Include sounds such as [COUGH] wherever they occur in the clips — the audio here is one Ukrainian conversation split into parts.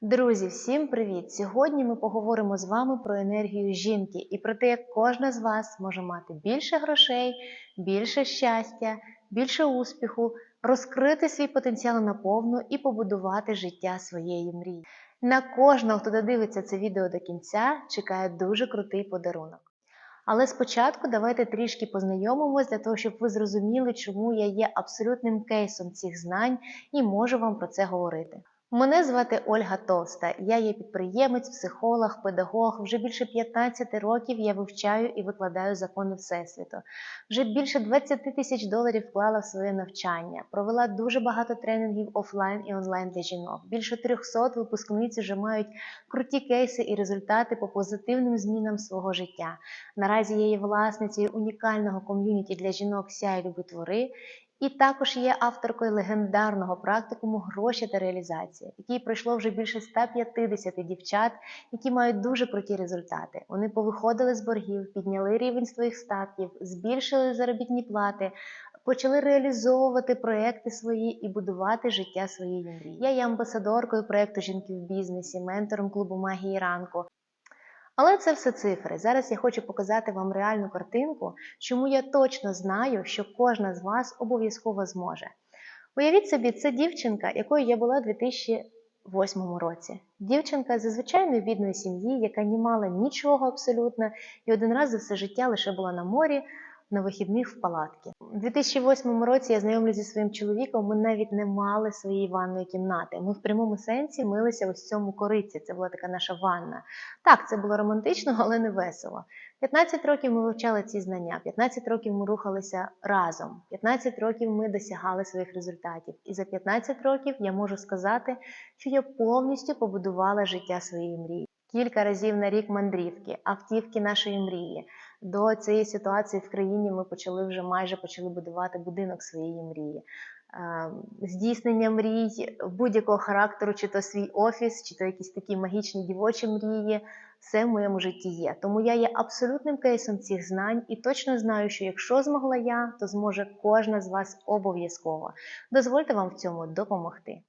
Друзі, всім привіт! Сьогодні ми поговоримо з вами про енергію жінки і про те, як кожна з вас може мати більше грошей, більше щастя, більше успіху, розкрити свій потенціал наповну і побудувати життя своєї мрії. На кожного, хто додивиться це відео до кінця, чекає дуже крутий подарунок. Але спочатку давайте трішки познайомимось для того, щоб ви зрозуміли, чому я є абсолютним кейсом цих знань і можу вам про це говорити. Мене звати Ольга Товста. Я є підприємець, психолог, педагог. Вже більше 15 років я вивчаю і викладаю закони Всесвіту. Вже більше 20 тисяч доларів вклала в своє навчання. Провела дуже багато тренінгів офлайн і онлайн для жінок. Більше 300 випускниць вже мають круті кейси і результати по позитивним змінам свого життя. Наразі я є власницею унікального ком'юніті для жінок «Сяй, люби твори і також є авторкою легендарного практикуму гроші та реалізація, який пройшло вже більше 150 дівчат, які мають дуже круті результати. Вони повиходили з боргів, підняли рівень своїх статків, збільшили заробітні плати. Почали реалізовувати проекти свої і будувати життя своєї мрії. Я є амбасадоркою проекту Жінки в бізнесі, ментором клубу магії ранку. Але це все цифри. Зараз я хочу показати вам реальну картинку, чому я точно знаю, що кожна з вас обов'язково зможе. Уявіть собі, це дівчинка, якою я була у 2008 році. Дівчинка зі звичайної бідної сім'ї, яка не мала нічого абсолютно, і один раз за все життя лише була на морі, на вихідних в палатки. У 2008 році я знайомлюся зі своїм чоловіком. Ми навіть не мали своєї ванної кімнати. Ми в прямому сенсі милися ось цьому кориці. Це була така наша ванна. Так, це було романтично, але не весело. 15 років ми вивчали ці знання, 15 років ми рухалися разом, 15 років ми досягали своїх результатів. І за 15 років я можу сказати, що я повністю побудувала життя своєї мрії. Кілька разів на рік мандрівки, автівки нашої мрії. До цієї ситуації в країні ми почали вже майже почали будувати будинок своєї мрії. Здійснення мрій будь-якого характеру, чи то свій офіс, чи то якісь такі магічні дівочі мрії, все в моєму житті є. Тому я є абсолютним кейсом цих знань і точно знаю, що якщо змогла я, то зможе кожна з вас обов'язково. Дозвольте вам в цьому допомогти.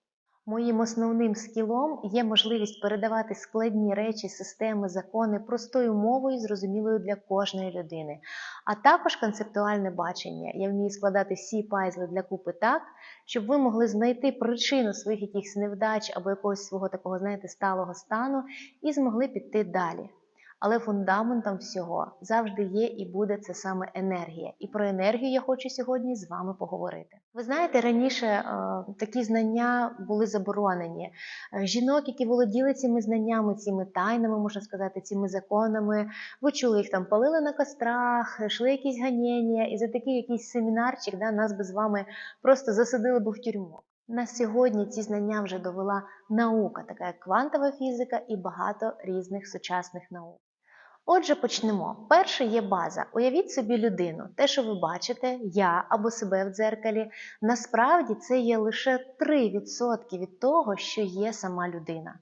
Моїм основним скілом є можливість передавати складні речі, системи, закони простою мовою, зрозумілою для кожної людини, а також концептуальне бачення. Я вмію складати всі пайзли для купи так, щоб ви могли знайти причину своїх якихось невдач або якогось свого такого, знаєте, сталого стану і змогли піти далі. Але фундаментом всього завжди є і буде це саме енергія. І про енергію я хочу сьогодні з вами поговорити. Ви знаєте, раніше е, такі знання були заборонені. Е, жінок, які володіли цими знаннями, цими тайнами, можна сказати, цими законами, ви чули їх там палили на кострах, йшли якісь ганення, і за такий якийсь семінарчик да, нас би з вами просто засадили б в тюрму. На сьогодні ці знання вже довела наука, така як квантова фізика і багато різних сучасних наук. Отже, почнемо. Перше є база. Уявіть собі людину. Те, що ви бачите, я або себе в дзеркалі, насправді це є лише 3% від того, що є сама людина.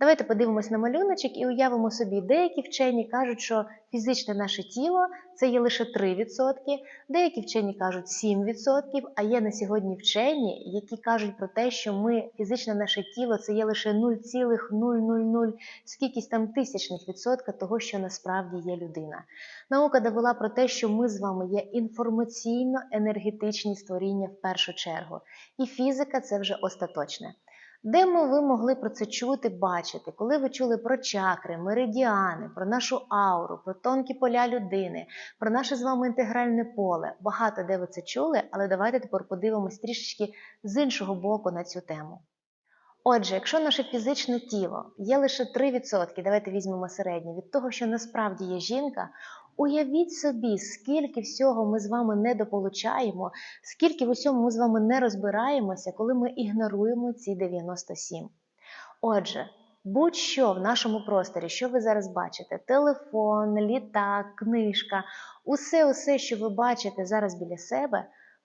Давайте подивимось на малюночок і уявимо собі, деякі вчені кажуть, що фізичне наше тіло це є лише 3%, деякі вчені кажуть 7%, а є на сьогодні вчені, які кажуть про те, що ми фізичне наше тіло це є лише 0,000 скількись там тисячних відсотка того, що насправді є людина. Наука довела про те, що ми з вами є інформаційно-енергетичні створіння в першу чергу. І фізика це вже остаточне. Де ми ви могли про це чути, бачити, коли ви чули про чакри, меридіани, про нашу ауру, про тонкі поля людини, про наше з вами інтегральне поле. Багато де ви це чули, але давайте тепер подивимось трішечки з іншого боку на цю тему. Отже, якщо наше фізичне тіло є лише 3%, давайте візьмемо середнє, від того, що насправді є жінка, Уявіть собі, скільки всього ми з вами недополучаємо, скільки в усьому ми з вами не розбираємося, коли ми ігноруємо ці 97. Отже, будь-що в нашому просторі, що ви зараз бачите: телефон, літак, книжка, усе, усе, що ви бачите зараз біля себе,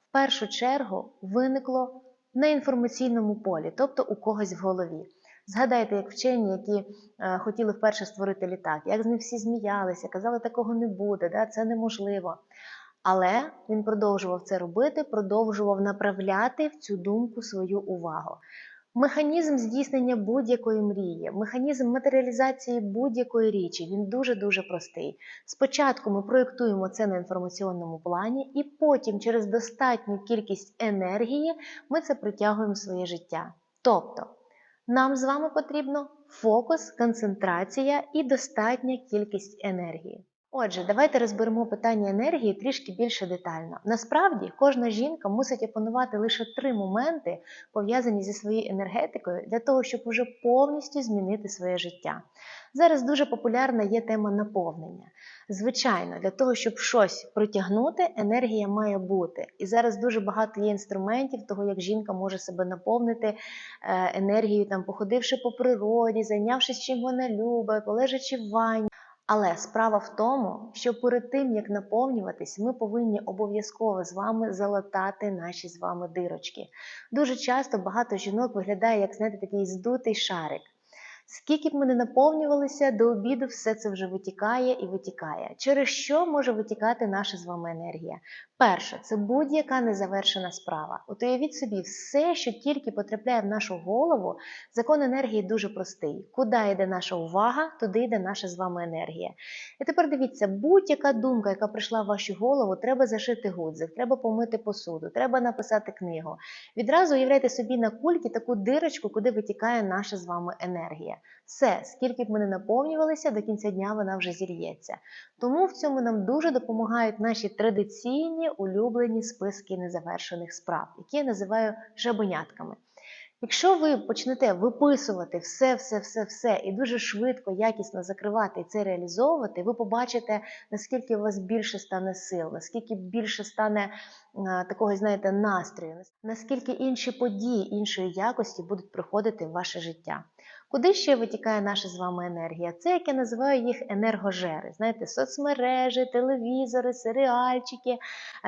в першу чергу виникло на інформаційному полі, тобто у когось в голові. Згадайте, як вчені, які е, хотіли вперше створити літак, як з них всі зміялися, казали, такого не буде, да, це неможливо. Але він продовжував це робити, продовжував направляти в цю думку свою увагу. Механізм здійснення будь-якої мрії, механізм матеріалізації будь-якої річі, він дуже-дуже простий. Спочатку ми проєктуємо це на інформаційному плані, і потім через достатню кількість енергії ми це притягуємо в своє життя. Тобто, нам з вами потрібно фокус, концентрація і достатня кількість енергії. Отже, давайте розберемо питання енергії трішки більше детально. Насправді, кожна жінка мусить опанувати лише три моменти, пов'язані зі своєю енергетикою, для того, щоб уже повністю змінити своє життя. Зараз дуже популярна є тема наповнення. Звичайно, для того, щоб щось притягнути, енергія має бути. І зараз дуже багато є інструментів того, як жінка може себе наповнити е, енергією, там, походивши по природі, зайнявшись чим вона любить, полежачи в ванні. Але справа в тому, що перед тим як наповнюватись, ми повинні обов'язково з вами залатати наші з вами дирочки. Дуже часто багато жінок виглядає як знаєте, такий здутий шарик. Скільки б ми не наповнювалися, до обіду все це вже витікає і витікає. Через що може витікати наша з вами енергія? Перше, це будь-яка незавершена справа. От уявіть собі, все, що тільки потрапляє в нашу голову, закон енергії дуже простий. Куди йде наша увага, туди йде наша з вами енергія. І тепер дивіться, будь-яка думка, яка прийшла в вашу голову, треба зашити гудзик, треба помити посуду, треба написати книгу. Відразу уявляйте собі на кульки таку дирочку, куди витікає наша з вами енергія. Все, скільки б ми не наповнювалися, до кінця дня вона вже зір'ється. Тому в цьому нам дуже допомагають наші традиційні улюблені списки незавершених справ, які я називаю жабенятками. Якщо ви почнете виписувати все, все, все, все і дуже швидко, якісно закривати і це реалізовувати, ви побачите, наскільки у вас більше стане сил, наскільки більше стане такого, знаєте, настрою, наскільки інші події іншої якості будуть приходити в ваше життя. Куди ще витікає наша з вами енергія? Це як я називаю їх енергожери. Знаєте, соцмережі, телевізори, серіальчики,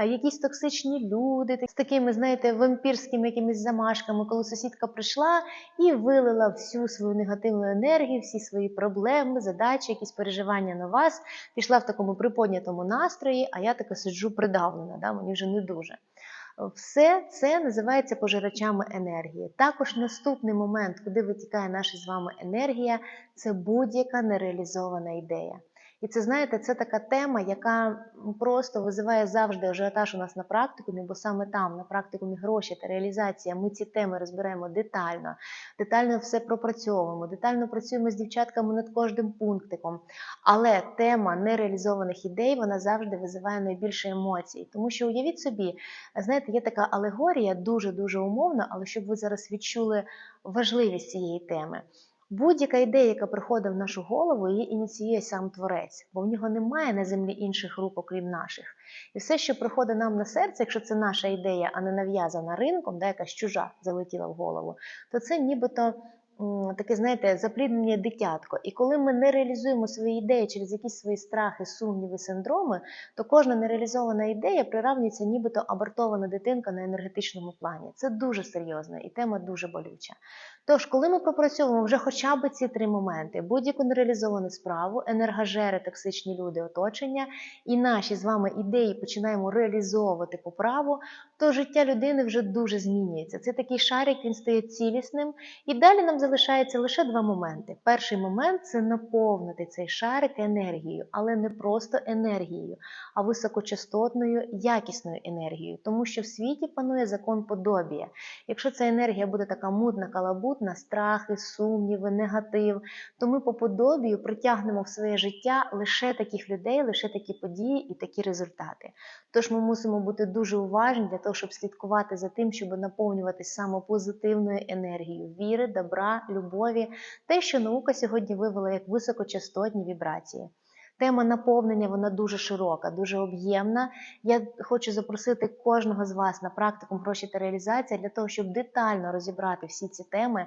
якісь токсичні люди з такими, знаєте, вампірськими якимись замашками, коли сусідка прийшла і вилила всю свою негативну енергію, всі свої проблеми, задачі, якісь переживання на вас, пішла в такому приподнятому настрої, а я така сиджу придавлена, да? мені вже не дуже. Все це називається пожирачами енергії. Також наступний момент, куди витікає наша з вами енергія, це будь-яка нереалізована ідея. І це, знаєте, це така тема, яка просто визиває завжди ажіотаж у нас на практикумі, бо саме там, на практикумі гроші та реалізація, ми ці теми розберемо детально, детально все пропрацьовуємо, детально працюємо з дівчатками над кожним пунктиком. Але тема нереалізованих ідей вона завжди визиває найбільше емоцій. Тому що уявіть собі, знаєте, є така алегорія, дуже-дуже умовна, але щоб ви зараз відчули важливість цієї теми. Будь-яка ідея, яка приходить в нашу голову, її ініціює сам творець, бо в нього немає на землі інших рук, окрім наших. І все, що приходить нам на серце, якщо це наша ідея, а не нав'язана ринком, де якась чужа залетіла в голову, то це нібито таке, знаєте, запліднення дитятко. І коли ми не реалізуємо свої ідеї через якісь свої страхи, сумніви, синдроми, то кожна нереалізована ідея приравнюється, нібито абортована дитинка на енергетичному плані. Це дуже серйозно і тема дуже болюча. Тож, коли ми пропрацьовуємо вже хоча б ці три моменти: будь-яку нереалізовану справу, енергожери, токсичні люди, оточення, і наші з вами ідеї починаємо реалізовувати по праву, то життя людини вже дуже змінюється. Це такий шарик, він стає цілісним. І далі нам залишається лише два моменти. Перший момент це наповнити цей шарик енергією, але не просто енергією, а високочастотною, якісною енергією, тому що в світі панує закон подобія. Якщо ця енергія буде така мутна, калабутна, страхи, сумніви, негатив, то ми по подобію притягнемо в своє життя лише таких людей, лише такі події і такі результати. Тож ми мусимо бути дуже уважні для того, щоб слідкувати за тим, щоб наповнюватися саме позитивною енергією віри, добра любові, те, що наука сьогодні вивела як високочастотні вібрації. Тема наповнення вона дуже широка, дуже об'ємна. Я хочу запросити кожного з вас на практику гроші та реалізація для того, щоб детально розібрати всі ці теми,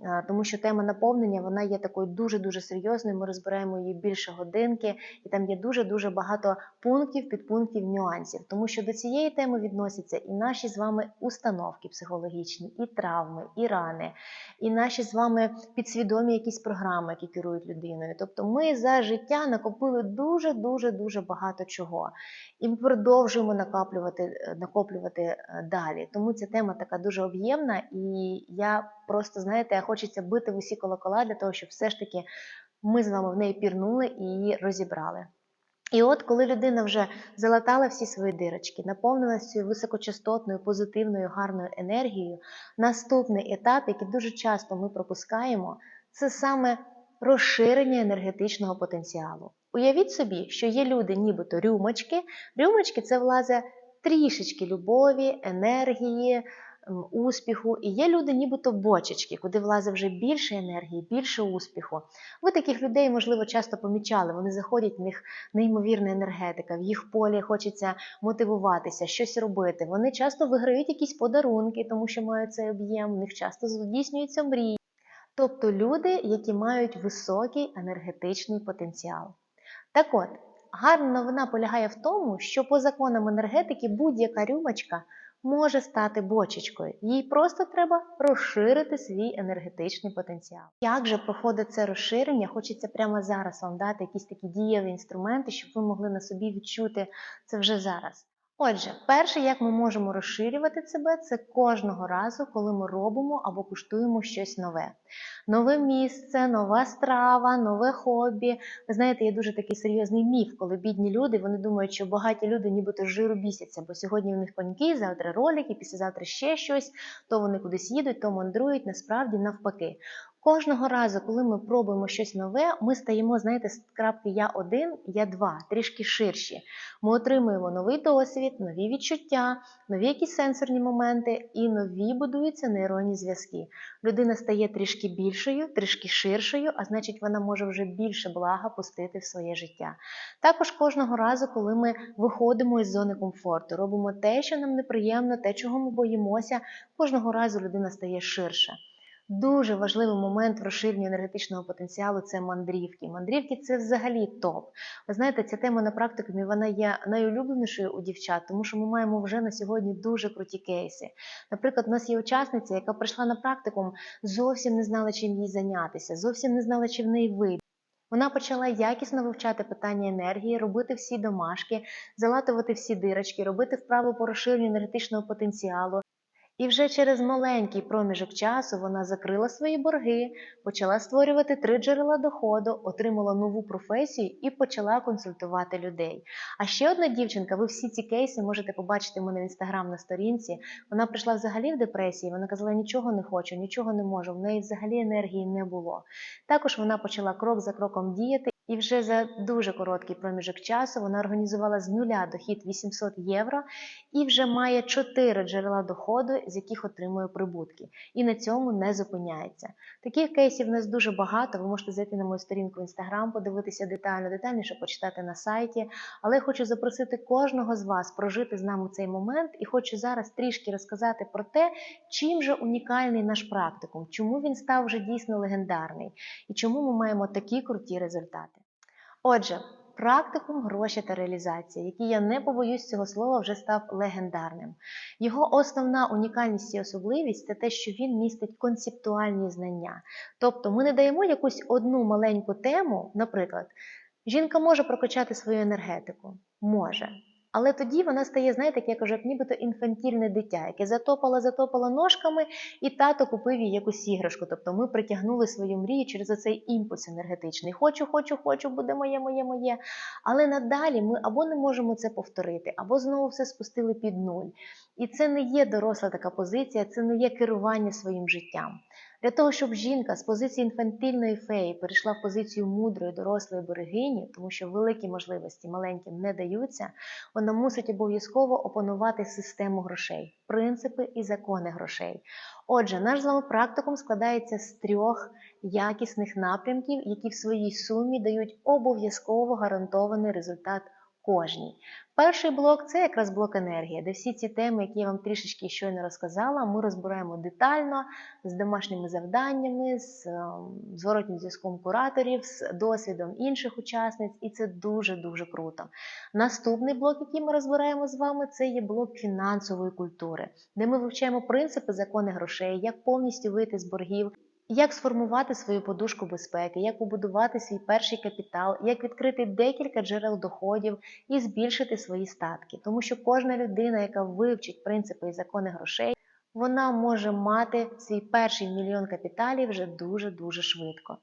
е, тому що тема наповнення вона є такою дуже-дуже серйозною. Ми розбираємо її більше годинки, і там є дуже-дуже багато пунктів, підпунктів, нюансів. Тому що до цієї теми відносяться і наші з вами установки психологічні, і травми, і рани, і наші з вами підсвідомі якісь програми, які керують людиною. Тобто ми за життя накопили зробили дуже дуже багато чого. І ми продовжуємо накоплювати, е, накоплювати е, далі. Тому ця тема така дуже об'ємна, і я просто знаєте, хочеться бити в усі колокола для того, щоб все ж таки ми з вами в неї пірнули і її розібрали. І от коли людина вже залатала всі свої дирочки, наповнилася цією високочастотною, позитивною, гарною енергією, наступний етап, який дуже часто ми пропускаємо, це саме розширення енергетичного потенціалу. Уявіть собі, що є люди, нібито рюмочки. Рюмочки це влазе трішечки любові, енергії, успіху. І є люди, нібито бочечки, куди влазить вже більше енергії, більше успіху. Ви таких людей, можливо, часто помічали. Вони заходять, в них неймовірна енергетика, в їх полі хочеться мотивуватися, щось робити. Вони часто виграють якісь подарунки, тому що мають цей об'єм, в них часто здійснюються мрії. Тобто люди, які мають високий енергетичний потенціал. Так от, гарна новина полягає в тому, що по законам енергетики будь-яка рюмочка може стати бочечкою. Їй просто треба розширити свій енергетичний потенціал. Як же проходить це розширення? Хочеться прямо зараз вам дати якісь такі дієві інструменти, щоб ви могли на собі відчути це вже зараз. Отже, перше, як ми можемо розширювати себе, це кожного разу, коли ми робимо або куштуємо щось нове. Нове місце, нова страва, нове хобі. Ви знаєте, є дуже такий серйозний міф, коли бідні люди вони думають, що багаті люди нібито жиру бісяться, бо сьогодні в них коньки, завтра ролики, післязавтра ще щось, то вони кудись їдуть, то мандрують. Насправді навпаки. Кожного разу, коли ми пробуємо щось нове, ми стаємо, знаєте, з крапки я один, я два, трішки ширші. Ми отримуємо новий досвід, нові відчуття, нові якісь сенсорні моменти і нові будуються нейронні зв'язки. Людина стає трішки більшою, трішки ширшою, а значить, вона може вже більше блага пустити в своє життя. Також кожного разу, коли ми виходимо із зони комфорту, робимо те, що нам неприємно, те, чого ми боїмося, кожного разу людина стає ширша. Дуже важливий момент в розширенні енергетичного потенціалу це мандрівки. Мандрівки це взагалі топ. Ви знаєте, ця тема на практикумі вона є найулюбленішою у дівчат, тому що ми маємо вже на сьогодні дуже круті кейси. Наприклад, у нас є учасниця, яка прийшла на практикум, зовсім не знала, чим їй зайнятися, зовсім не знала, чи в неї вийде. Вона почала якісно вивчати питання енергії, робити всі домашки, залатувати всі дирочки, робити вправи по розширенню енергетичного потенціалу. І вже через маленький проміжок часу вона закрила свої борги, почала створювати три джерела доходу, отримала нову професію і почала консультувати людей. А ще одна дівчинка, ви всі ці кейси можете побачити в мене в інстаграм на сторінці. Вона прийшла взагалі в депресії. Вона казала, нічого не хочу, нічого не можу. В неї взагалі енергії не було. Також вона почала крок за кроком діяти. І вже за дуже короткий проміжок часу вона організувала з нуля дохід 800 євро і вже має 4 джерела доходу, з яких отримує прибутки. І на цьому не зупиняється. Таких кейсів у нас дуже багато. Ви можете зайти на мою сторінку в інстаграм, подивитися детально, детальніше почитати на сайті. Але я хочу запросити кожного з вас прожити з нами цей момент і хочу зараз трішки розказати про те, чим же унікальний наш практикум, чому він став вже дійсно легендарний і чому ми маємо такі круті результати. Отже, практикум гроші та реалізація, який я не побоюсь цього слова, вже став легендарним. Його основна унікальність і особливість це те, що він містить концептуальні знання. Тобто ми не даємо якусь одну маленьку тему, наприклад, жінка може прокачати свою енергетику. Може. Але тоді вона стає, знаєте, як я кажу, як нібито інфантільне дитя, яке затопало, затопало ножками, і тато купив їй якусь іграшку. Тобто ми притягнули свою мрію через оцей імпульс енергетичний. Хочу, хочу, хочу, буде моє, моє, моє. Але надалі ми або не можемо це повторити, або знову все спустили під нуль. І це не є доросла така позиція, це не є керування своїм життям. Для того, щоб жінка з позиції інфантильної феї перейшла в позицію мудрої дорослої берегині, тому що великі можливості маленьким не даються, вона мусить обов'язково опанувати систему грошей, принципи і закони грошей. Отже, наш з вами практикум складається з трьох якісних напрямків, які в своїй сумі дають обов'язково гарантований результат кожній. Перший блок це якраз блок енергія, де всі ці теми, які я вам трішечки щойно розказала, ми розбираємо детально з домашніми завданнями, з ем, зворотнім зв'язком кураторів, з досвідом інших учасниць, і це дуже-дуже круто. Наступний блок, який ми розбираємо з вами, це є блок фінансової культури, де ми вивчаємо принципи закони грошей, як повністю вийти з боргів. Як сформувати свою подушку безпеки, як побудувати свій перший капітал, як відкрити декілька джерел доходів і збільшити свої статки. Тому що кожна людина, яка вивчить принципи і закони грошей, вона може мати свій перший мільйон капіталів вже дуже-дуже швидко.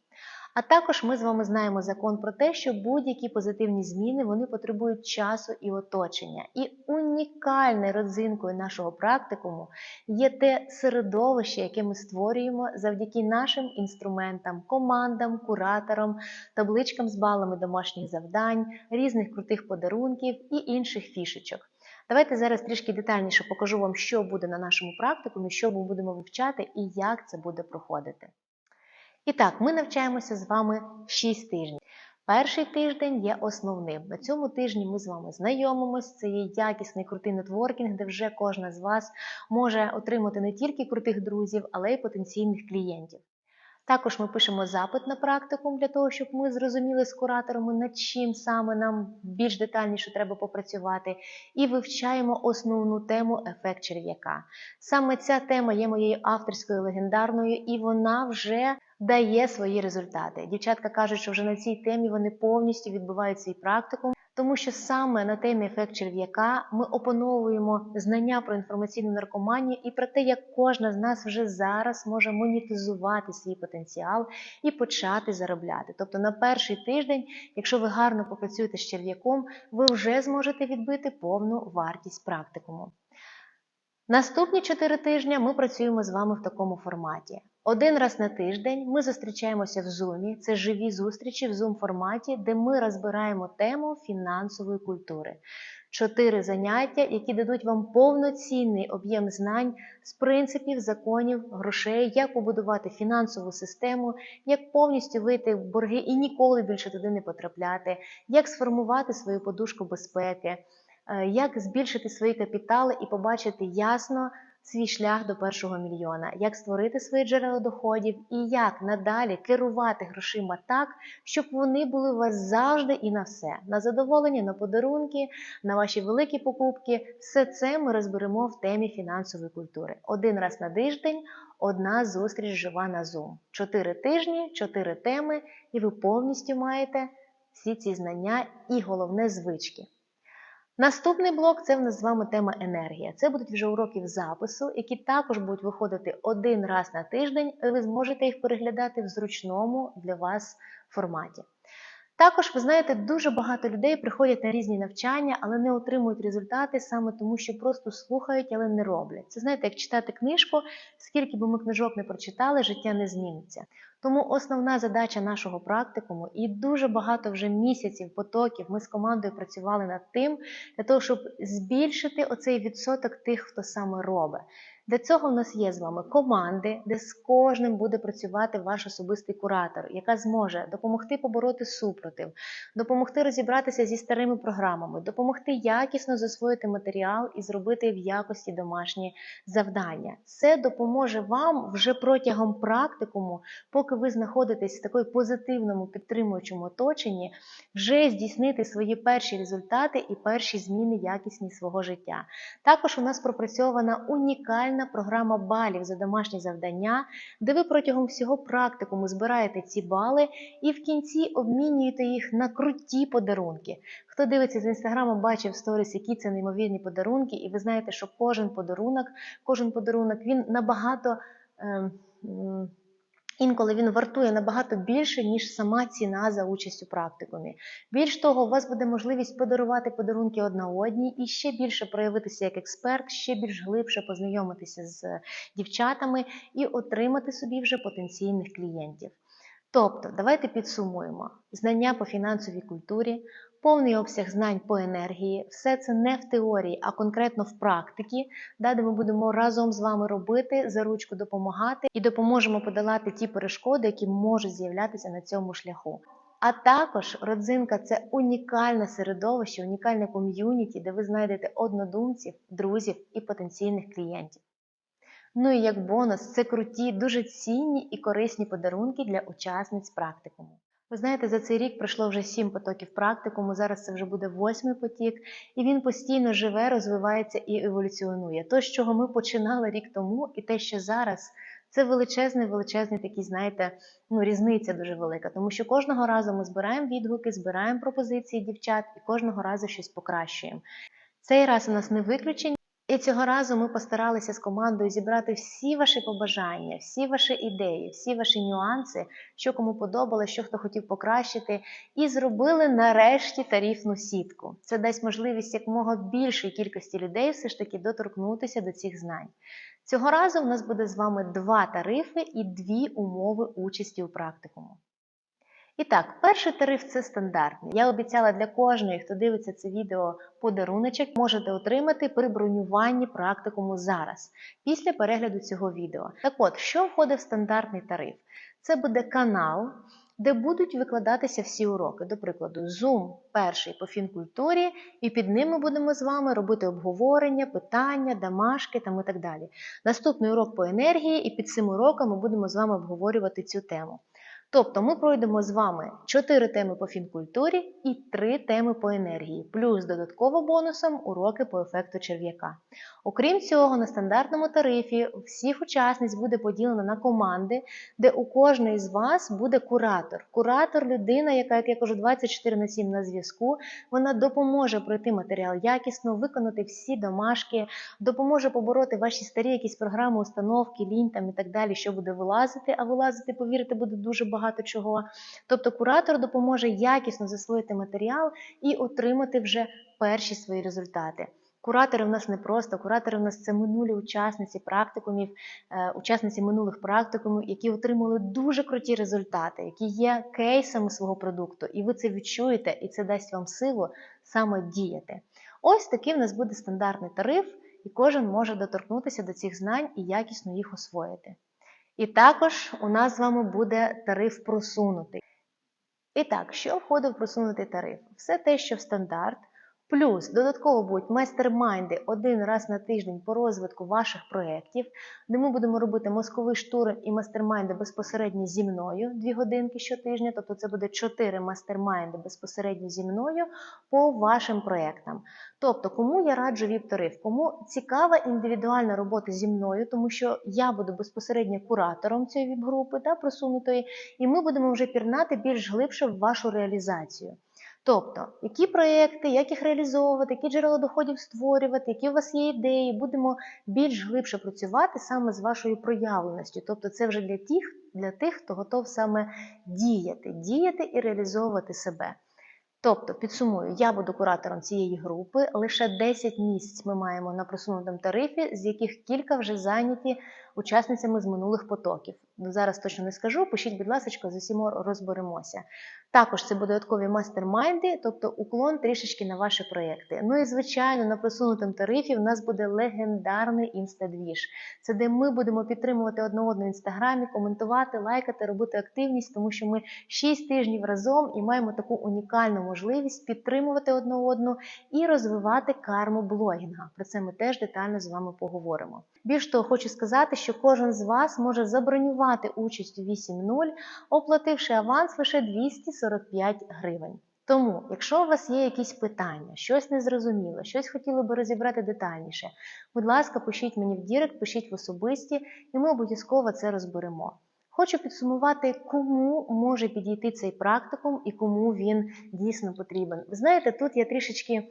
А також ми з вами знаємо закон про те, що будь-які позитивні зміни вони потребують часу і оточення. І унікальною родзинкою нашого практикуму є те середовище, яке ми створюємо завдяки нашим інструментам, командам, кураторам, табличкам з балами домашніх завдань, різних крутих подарунків і інших фішечок. Давайте зараз трішки детальніше покажу вам, що буде на нашому практикумі, що ми будемо вивчати і як це буде проходити. І так, ми навчаємося з вами 6 тижнів. Перший тиждень є основним. На цьому тижні ми з вами знайомимось. Це є якісний крутий нетворкінг, де вже кожна з вас може отримати не тільки крутих друзів, але й потенційних клієнтів. Також ми пишемо запит на практикум для того, щоб ми зрозуміли з кураторами, над чим саме нам більш детальніше треба попрацювати, і вивчаємо основну тему ефект черв'яка. Саме ця тема є моєю авторською легендарною, і вона вже дає свої результати. Дівчатка кажуть, що вже на цій темі вони повністю відбувають свій практикум. Тому що саме на темі ефект черв'яка ми опановуємо знання про інформаційну наркоманію і про те, як кожна з нас вже зараз може монетизувати свій потенціал і почати заробляти. Тобто на перший тиждень, якщо ви гарно попрацюєте з черв'яком, ви вже зможете відбити повну вартість практикуму. Наступні 4 тижні ми працюємо з вами в такому форматі. Один раз на тиждень ми зустрічаємося в Zoom. Це живі зустрічі в Zoom форматі, де ми розбираємо тему фінансової культури. Чотири заняття, які дадуть вам повноцінний об'єм знань з принципів, законів, грошей, як побудувати фінансову систему, як повністю вийти в борги і ніколи більше туди не потрапляти, як сформувати свою подушку безпеки, як збільшити свої капітали і побачити ясно свій шлях до першого мільйона, як створити свої джерела доходів і як надалі керувати грошима так, щоб вони були у вас завжди і на все. На задоволення, на подарунки, на ваші великі покупки. Все це ми розберемо в темі фінансової культури. Один раз на тиждень, одна зустріч жива на Zoom. Чотири тижні, чотири теми, і ви повністю маєте всі ці знання і головне звички. Наступний блок це в нас з вами тема енергія. Це будуть вже уроки запису, які також будуть виходити один раз на тиждень, і ви зможете їх переглядати в зручному для вас форматі. Також, ви знаєте, дуже багато людей приходять на різні навчання, але не отримують результати саме тому, що просто слухають, але не роблять. Це знаєте, як читати книжку, скільки би ми книжок не прочитали, життя не зміниться. Тому основна задача нашого практикуму, і дуже багато вже місяців, потоків ми з командою працювали над тим, для того, щоб збільшити оцей відсоток тих, хто саме робить. Для цього в нас є з вами команди, де з кожним буде працювати ваш особистий куратор, яка зможе допомогти побороти супротив, допомогти розібратися зі старими програмами, допомогти якісно засвоїти матеріал і зробити в якості домашні завдання. Це допоможе вам вже протягом практикуму, поки ви знаходитесь в такій позитивному підтримуючому оточенні, вже здійснити свої перші результати і перші зміни якісні свого життя. Також у нас пропрацьована унікальна спеціальна програма балів за домашні завдання, де ви протягом всього практикуму збираєте ці бали і в кінці обмінюєте їх на круті подарунки. Хто дивиться з інстаграму, бачив сторіс, які це неймовірні подарунки, і ви знаєте, що кожен подарунок, кожен подарунок він набагато. Е, Інколи він вартує набагато більше, ніж сама ціна за участь у практикумі. Більш того, у вас буде можливість подарувати подарунки одна одній і ще більше проявитися як експерт, ще більш глибше познайомитися з дівчатами і отримати собі вже потенційних клієнтів. Тобто, давайте підсумуємо знання по фінансовій культурі, повний обсяг знань по енергії, все це не в теорії, а конкретно в практиці, де ми будемо разом з вами робити, за ручку допомагати і допоможемо подолати ті перешкоди, які можуть з'являтися на цьому шляху. А також родзинка це унікальне середовище, унікальне ком'юніті, де ви знайдете однодумців, друзів і потенційних клієнтів. Ну і як бонус, це круті, дуже цінні і корисні подарунки для учасниць практикуму. Ви знаєте, за цей рік пройшло вже сім потоків практикуму, зараз це вже буде восьмий потік, і він постійно живе, розвивається і еволюціонує. То, з чого ми починали рік тому, і те, що зараз Це величезний, величезний такий, знаєте, ну, різниця дуже велика, тому що кожного разу ми збираємо відгуки, збираємо пропозиції дівчат і кожного разу щось покращуємо. Цей раз у нас не виключення. І цього разу ми постаралися з командою зібрати всі ваші побажання, всі ваші ідеї, всі ваші нюанси, що кому подобалося, що хто хотів покращити, і зробили нарешті тарифну сітку. Це дасть можливість якомога більшій кількості людей все ж таки доторкнутися до цих знань. Цього разу в нас буде з вами два тарифи і дві умови участі у практикуму. І так, перший тариф це стандартний. Я обіцяла для кожної, хто дивиться це відео подаруночок, можете отримати при бронюванні практикуму зараз, після перегляду цього відео. Так от, що входить в стандартний тариф? Це буде канал, де будуть викладатися всі уроки. До прикладу, Zoom перший по фінкультурі, і під ним ми будемо з вами робити обговорення, питання, домашки там і так далі. Наступний урок по енергії, і під цим уроком ми будемо з вами обговорювати цю тему. Тобто ми пройдемо з вами 4 теми по фінкультурі і 3 теми по енергії, плюс додатково бонусом уроки по ефекту черв'яка. Окрім цього, на стандартному тарифі всіх учасниць буде поділено на команди, де у кожної з вас буде куратор. Куратор людина, яка, як я кажу, 24 на 7 на зв'язку, вона допоможе пройти матеріал якісно, виконати всі домашки, допоможе побороти ваші старі якісь програми, установки, лінь там і так далі, що буде вилазити, а вилазити, повірте, буде дуже багато багато чого. Тобто куратор допоможе якісно засвоїти матеріал і отримати вже перші свої результати. Куратори в нас не просто, куратори в нас це минулі учасниці практикумів, е, учасниці минулих практикумів, які отримали дуже круті результати, які є кейсами свого продукту, і ви це відчуєте, і це дасть вам силу саме діяти. Ось такий в нас буде стандартний тариф, і кожен може доторкнутися до цих знань і якісно їх освоїти. І також у нас з вами буде тариф просунутий. І так, що входить в просунутий тариф? Все те, що в стандарт, Плюс додатково будуть майстер-майнди один раз на тиждень по розвитку ваших проєктів, де ми будемо робити мозковий штурм і майстер-майнди безпосередньо зі мною дві годинки щотижня, тобто це буде 4 майстер-майнди безпосередньо зі мною по вашим проєктам. Тобто, кому я раджу ВІП-тариф, кому цікава індивідуальна робота зі мною, тому що я буду безпосередньо куратором цієї ВІП-групи да, просунутої, і ми будемо вже пірнати більш глибше в вашу реалізацію. Тобто, які проєкти, як їх реалізовувати, які джерела доходів створювати, які у вас є ідеї, будемо більш глибше працювати саме з вашою проявленістю. Тобто, це вже для тих, для тих, хто готов саме діяти, діяти і реалізовувати себе. Тобто, підсумую, я буду куратором цієї групи. Лише 10 місць ми маємо на просунутому тарифі, з яких кілька вже зайняті учасницями з минулих потоків. Ну, Зараз точно не скажу, пишіть, будь ласка, з усім розберемося. Також це будуть додаткові мастер-майнди, тобто уклон трішечки на ваші проєкти. Ну і, звичайно, на просунутому тарифі в нас буде легендарний інстадвіж. Це де ми будемо підтримувати одне одного в інстаграмі, коментувати, лайкати, робити активність, тому що ми 6 тижнів разом і маємо таку унікальну можливість підтримувати одне одну і розвивати карму блогінга. Про це ми теж детально з вами поговоримо. Більш того, хочу сказати, що кожен з вас може забронювати участь у 8.0, оплативши аванс лише 245 гривень. Тому, якщо у вас є якісь питання, щось незрозуміло, щось хотіли би розібрати детальніше, будь ласка, пишіть мені в Дірект, пишіть в особисті, і ми обов'язково це розберемо. Хочу підсумувати, кому може підійти цей практикум і кому він дійсно потрібен. Ви знаєте, тут я трішечки.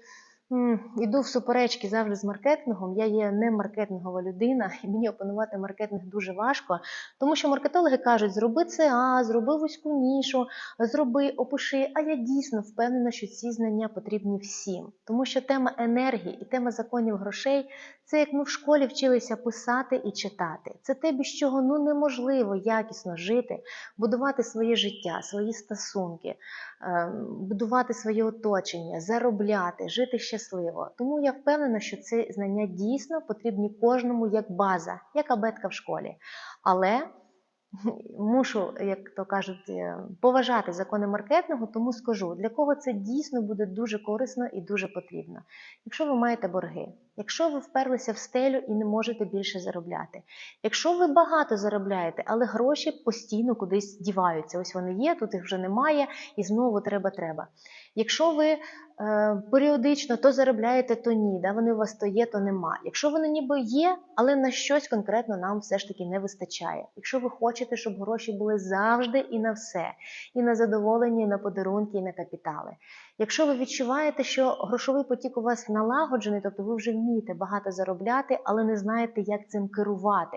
Іду в суперечки завжди з маркетингом. Я є не маркетингова людина, [LAUGHS] і мені опанувати маркетинг дуже важко, тому що маркетологи кажуть, зроби це, а, зроби вузьку нішу, зроби, опиши. А я дійсно впевнена, що ці знання потрібні всім, тому що тема енергії і тема законів грошей це як ми в школі вчилися писати і читати. Це те, без чого ну неможливо якісно жити, будувати своє життя, свої стосунки, ем, будувати своє оточення, заробляти, жити щасливо. Тому я впевнена, що ці знання дійсно потрібні кожному як база, як абетка в школі. Але мушу, як то кажуть, е, поважати закони маркетингу, тому скажу, для кого це дійсно буде дуже корисно і дуже потрібно. Якщо ви маєте борги, Якщо ви вперлися в стелю і не можете більше заробляти, якщо ви багато заробляєте, але гроші постійно кудись діваються, ось вони є, тут їх вже немає, і знову треба треба. Якщо ви е, періодично то заробляєте, то ні, да, вони у вас то є, то нема. Якщо вони ніби є, але на щось конкретно нам все ж таки не вистачає. Якщо ви хочете, щоб гроші були завжди і на все, і на задоволення, і на подарунки, і на капітали. Якщо ви відчуваєте, що грошовий потік у вас налагоджений, тобто ви вже вмієте багато заробляти, але не знаєте, як цим керувати.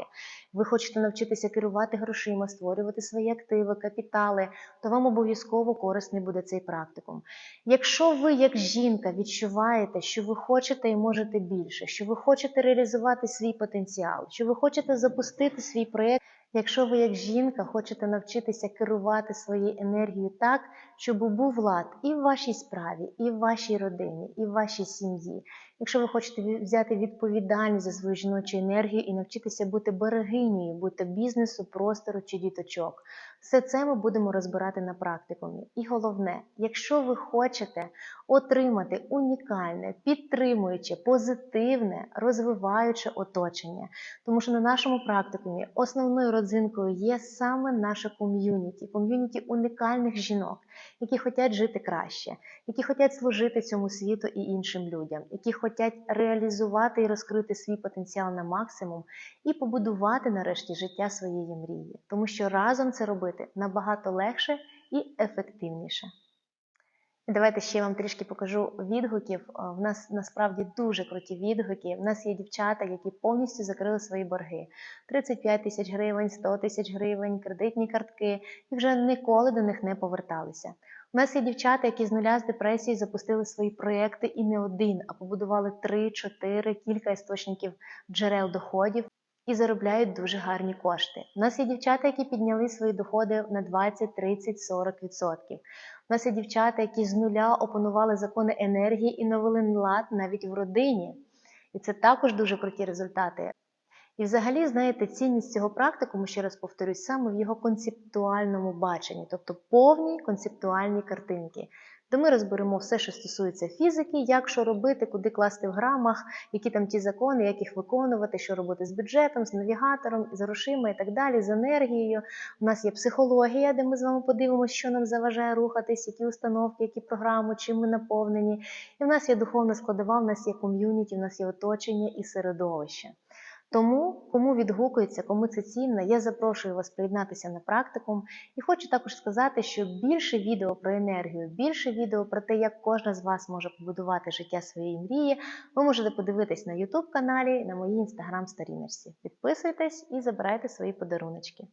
Ви хочете навчитися керувати грошима, створювати свої активи, капітали, то вам обов'язково корисний буде цей практикум. Якщо ви, як жінка, відчуваєте, що ви хочете і можете більше, що ви хочете реалізувати свій потенціал, що ви хочете запустити свій проєкт, якщо ви, як жінка, хочете навчитися керувати своєю енергією так, щоб був лад і в вашій справі, і в вашій родині, і в вашій сім'ї. Якщо ви хочете взяти відповідальність за свою жіночу енергію і навчитися бути берегинею, бути бізнесу, простору чи діточок, все це ми будемо розбирати на практикумі. І головне, якщо ви хочете отримати унікальне, підтримуюче, позитивне, розвиваюче оточення, тому що на нашому практикумі основною родзинкою є саме наше ком'юніті, ком'юніті унікальних жінок, які хочуть жити краще, які хочуть служити цьому світу і іншим людям, які хочуть реалізувати і розкрити свій потенціал на максимум і побудувати нарешті життя своєї мрії, тому що разом це робити набагато легше і ефективніше. Давайте ще вам трішки покажу відгуків. Е, В нас насправді дуже круті відгуки. В нас є дівчата, які повністю закрили свої борги: 35 тисяч гривень, 100 тисяч гривень, кредитні картки, і вже ніколи до них не поверталися. У нас є дівчата, які з нуля з депресії запустили свої проекти і не один, а побудували 3-4, кілька істочників джерел доходів і заробляють дуже гарні кошти. У нас є дівчата, які підняли свої доходи на 20, 30, 40%. У нас є дівчата, які з нуля опанували закони енергії і навели лад навіть в родині. І це також дуже круті результати. І взагалі, знаєте, цінність цього практикуму, ще раз повторюсь, саме в його концептуальному баченні, тобто повній концептуальній картинки, де ми розберемо все, що стосується фізики, як що робити, куди класти в грамах, які там ті закони, як їх виконувати, що робити з бюджетом, з навігатором, з грошима і так далі, з енергією. У нас є психологія, де ми з вами подивимося, що нам заважає рухатись, які установки, які програми, чим ми наповнені. І в нас є духовна складова, в нас є ком'юніті, в нас є оточення і середовище. Тому, кому відгукується, кому це цінно, я запрошую вас приєднатися на практикум. І хочу також сказати, що більше відео про енергію, більше відео про те, як кожна з вас може побудувати життя своєї мрії, ви можете подивитись на YouTube каналі, на моїй інстаграм сторіночці. Підписуйтесь і забирайте свої подаруночки.